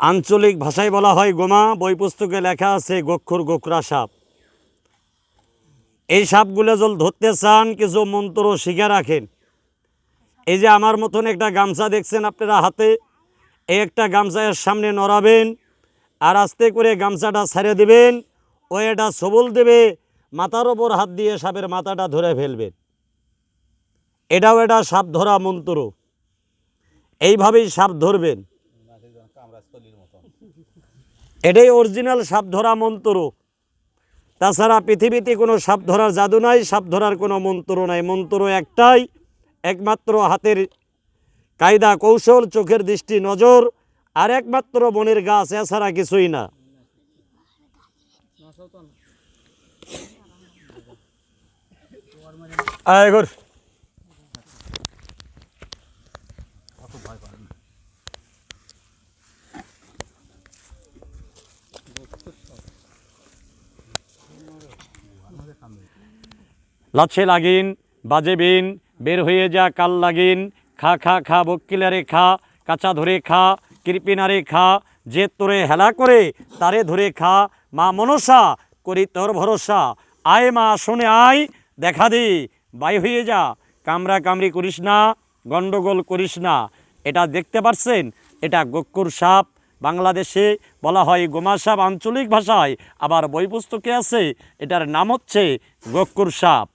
আঞ্চলিক ভাষায় বলা হয় গোমা, বই পুস্তকে লেখা আছে গক্ষুর গোকরা সাপ। এই সাপগুলো জল ধরতে চান, কিছু মন্ত্র শিখে রাখেন। এই যে আমার মতন একটা গামছা দেখছেন আপনারা হাতে, এই একটা গামছায়ের সামনে নড়াবেন আর আস্তে করে গামছাটা ছেড়ে দেবেন ও এটা সবল দেবে, মাথার ওপর হাত দিয়ে সাপের মাথাটা ধরে ফেলবেন। এটাও এটা সাপ ধরা মন্ত্র। এইভাবেই সাপ ধরবেন। এটাই অরিজিনাল সাপ ধরা মন্ত্র। তাছাড়া পৃথিবীতে কোনো সাপ ধরার জাদু নাই সাপ ধরার কোনো মন্ত্র নাই। মন্ত্র একটাই, একমাত্র হাতের কায়দা, কৌশল, চোখের দৃষ্টি, নজর, আর একমাত্র বনের গাছ, এছাড়া কিছুই না। আয় ঘর। লাচ্ছে লাগিন, বাজে বিন, বের হয়ে যা কাল লাগিন, খা খা খা বক্কিলারে খা, কাঁচা ধরে খা কৃপিনারে খা, যে তোরে হেলা করে তারে ধরে খা, মা মনসা করি তোর ভরসা, আয় মা, শোনে আয়, দেখা দে, বাই হয়ে যা, কামরা কামড়ি করিস না, গন্ডগোল করিস না, এটা দেখতে পারছেন, এটা গক্কুর সাপ বাংলাদেশে বলা হয় গোমা সাপ আঞ্চলিক ভাষায়। আবার বই পুস্তকে আছে, এটার নাম হচ্ছে গক্কুর সাপ।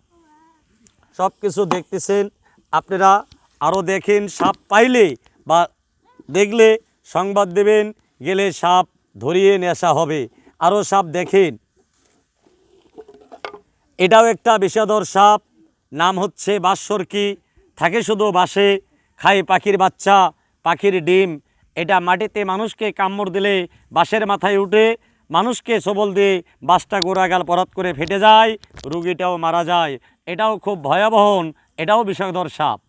সব কিছু দেখতেছেন, আপনারা আরও দেখেন, সাপ পাইলে বা দেখলে সংবাদ দেবেন, গেলে সাপ ধরিয়ে নেশা হবে। আরও সাপ দেখেন। এটাও একটা বিষাদর সাপ, নাম হচ্ছে বাঁশরকি থাকে শুধু বাসে, খায় পাখির বাচ্চা, পাখির ডিম এটা মাটিতে মানুষকে কামড় দিলে বাঁশের মাথায় উঠে মানুষকে সবল দিয়ে বাসটা গোড়াগাল পরাত করে ফেটে যায়, রুগীটাও মারা যায়। এটাও খুব ভয়াবহ, এটাও বিষাদর সাপ।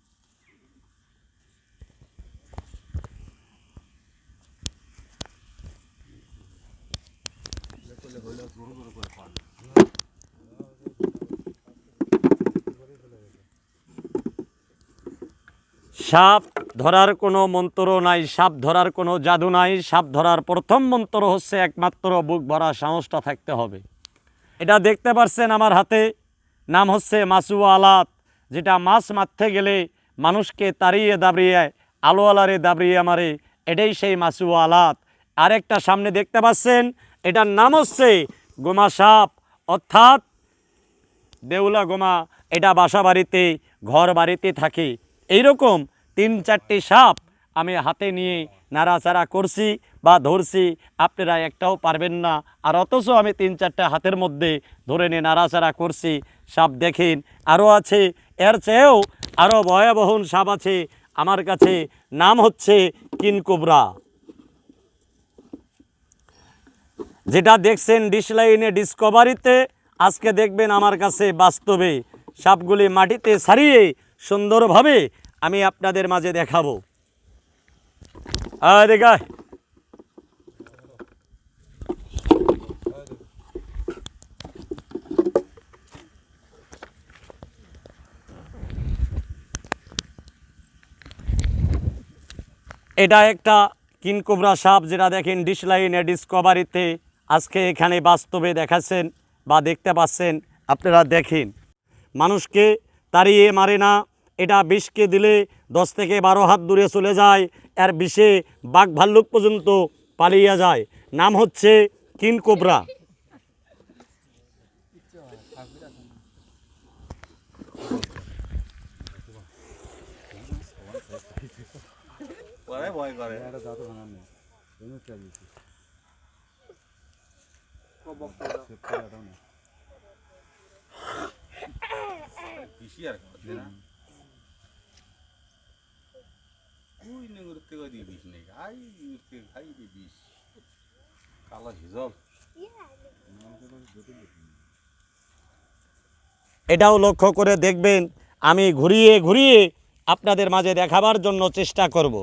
সাপ ধরার কোনো মন্ত্র নাই, সাপ ধরার কোনো জাদু নাই। সাপ ধরার প্রথম মন্ত্র হচ্ছে একমাত্র বুক ভরা সাহসটা থাকতে হবে। এটা দেখতে পারছেন আমার হাতে, নাম হচ্ছে মাসু আলাত, যেটা মাছ মারতে গেলে মানুষকে তাড়িয়ে দাবড়িয়ে, আলো আলারে দাবড়িয়ে মারে। এটাই সেই মাসু আলাত। আরেকটা সামনে দেখতে পাচ্ছেন, এটার নাম হচ্ছে গোমা সাপ, অর্থাৎ দেউলা গোমা। এটা বাসা বাড়িতে, ঘর বাড়িতে থাকে। এইরকম তিন চারটি সাপ আমি হাতে নিয়ে নাড়াচাড়া করছি বা ধরছি, আপনারা একটাও পারবেন না। আর অথচ আমি তিন চারটা হাতের মধ্যে ধরে নিয়ে নাড়াচাড়া করছি। সাপ দেখেন আরও আছে, এর চেয়েও আরও ভয়াবহ সাপ আছে। আমার কাছে নাম হচ্ছে কিনকুবরা যেটা দেখছেন ডিসলাইনে ডিসকভারিতে, আজকে দেখবেন আমার কাছে বাস্তবে সাপগুলি মাটিতে সারিয়ে সুন্দরভাবে আমি আপনাদের মাঝে দেখাবো। দেখায় এটা একটা কিনকোবরা সাপ যেটা দেখেন ডিসলাইনে ডিসকভারিতে আজকে এখানে বাস্তবে দেখাচ্ছেন বা দেখতে পাচ্ছেন। আপনারা দেখেন। মানুষকে তাড়িয়ে মারে না এটা বিষকে দিলে দশ থেকে বারো হাত দূরে চলে যায় এর বিষে বাঘ ভাল্লুক পর্যন্ত পালিয়ে যায় নাম হচ্ছে কিন কোবরা ভয় করে আই খাই এটাও লক্ষ্য করে দেখবেন, আমি ঘুরিয়ে ঘুরিয়ে আপনাদের মাঝে দেখাবার জন্য চেষ্টা করব।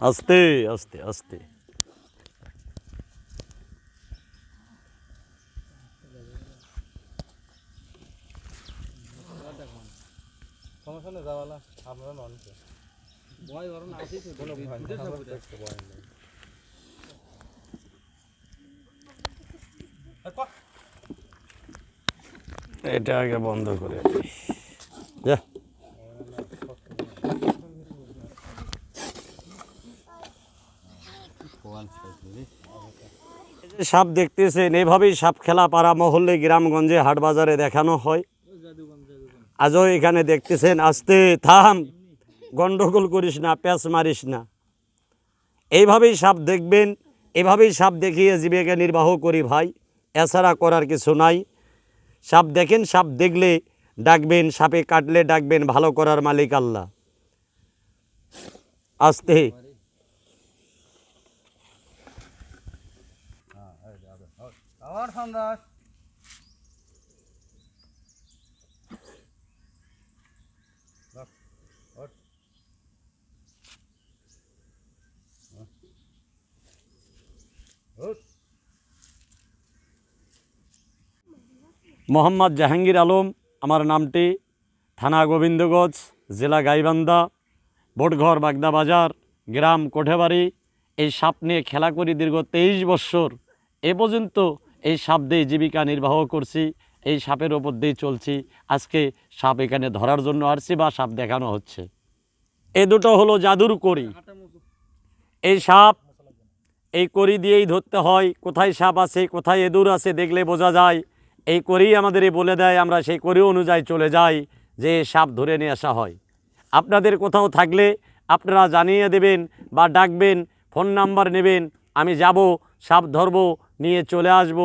আস্তে আস্তে আস্তে। সমস্যা নেই যাওয়ালা আপনারা নন ভয় না আসি কোনো ভয় নেই ভয় নেই এটা আগে বন্ধ করে যা। সাপ দেখতেছেন, এভাবেই সাপ খেলা পাড়া মহল্লে গ্রামগঞ্জে হাট বাজারে দেখানো হয়। আজও এখানে দেখতেছেন, আস্তে থাম, গন্ডগোল করিস না, প্যাঁচ মারিস না। এইভাবেই সাপ দেখবেন, এভাবেই সাপ দেখিয়ে জীবিকা নির্বাহ করি ভাই, এছাড়া করার কিছু নাই। সাপ দেখেন, সাপ দেখলে ডাকবেন, সাপে কাটলে ডাকবেন, ভালো করার মালিক আল্লাহ। আসতে। আমার সন্দাস মোহাম্মদ জাহাঙ্গীর আলম, আমার নামটি থানা গোবিন্দগঞ্জ, জেলা গাইবান্ধা, বোটঘর, বাগদা বাজার, গ্রাম কোঠেবাড়ি। এই সাপ নিয়ে খেলা করি দীর্ঘ তেইশ বৎসর এ পর্যন্ত এই সাপ দিয়ে জীবিকা নির্বাহ করছি, এই সাপের ওপর দিয়ে চলছি। আজকে সাপ এখানে ধরার জন্য আসছি বা সাপ দেখানো হচ্ছে। এ দুটো হলো জাদুর করি। এই সাপ, এই করি দিয়েই ধরতে হয়, কোথায় সাপ আছে, কোথায় এদুর আছে, দেখলে বোঝা যায়। এই করেই আমাদের বলে দেয়, আমরা সেই করে অনুযায়ী চলে যাই, যে সাপ ধরে নিয়ে আসা হয়। আপনাদের কোথাও থাকলে আপনারা জানিয়ে দেবেন বা ডাকবেন, ফোন নাম্বার নেবেন, আমি যাব, সাপ ধরব, নিয়ে চলে আসব